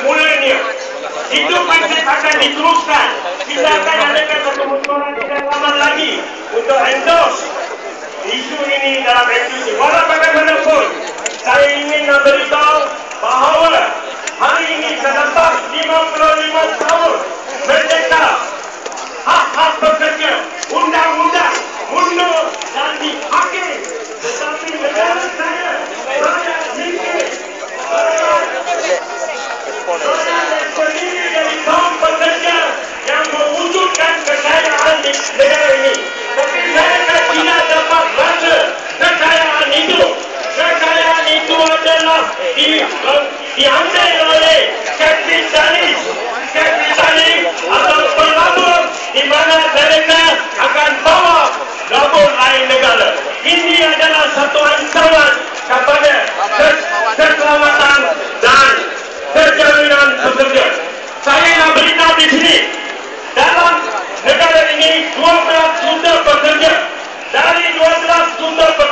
mulanya itu masih akan diteruskan. Kita akan adakan satu musyawarah tidak lama lagi untuk endorse isu ini dalam revisi. Walau bagaimanapun saya ingin memberitahu bahawa hari ini selepas 55 tahun merdeka hak-hak pekerja undang-undang mundur dan dihakim tetapi negara oleh kapitalis kapitalis atau pelabur di mana mereka akan bawa labur lain negara. Ini adalah satu ancaman kepada kes- keselamatan dan kejaminan pekerja. Saya nak beritahu di sini dalam negara ini 12 juta pekerja. Dari 12 juta pekerja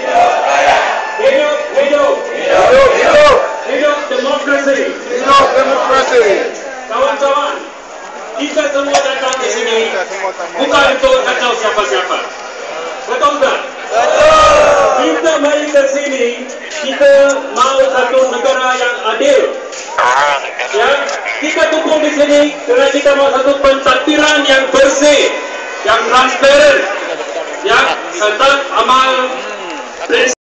yang berhormat kepada Dr. J. Kumar Dewas sebelum Dr. J. Kumar berucap saya minta yang dekat luar boleh terus masuk dalam stadium ada sedikit ruang lagi walaupun stadium sudah 95% penuh kita ada lebih kurang 40 ribu rakyat dekat sini tapi kita masih mengalu-alukan dekat luar boleh masuk lagi dalam stadium hidup hidup hidup hidup hidup Hidup, hidup. hidup demokrasi Hidup demokrasi. Kawan-kawan, kita semua datang di sini bukan untuk kacau siapa-siapa. Betul tak? Kita mari ke sini, kita mau satu negara yang adil. Ya, kita dukung di sini kerana kita mau satu pentadbiran yang bersih, yang transparan, ya, serta amal this.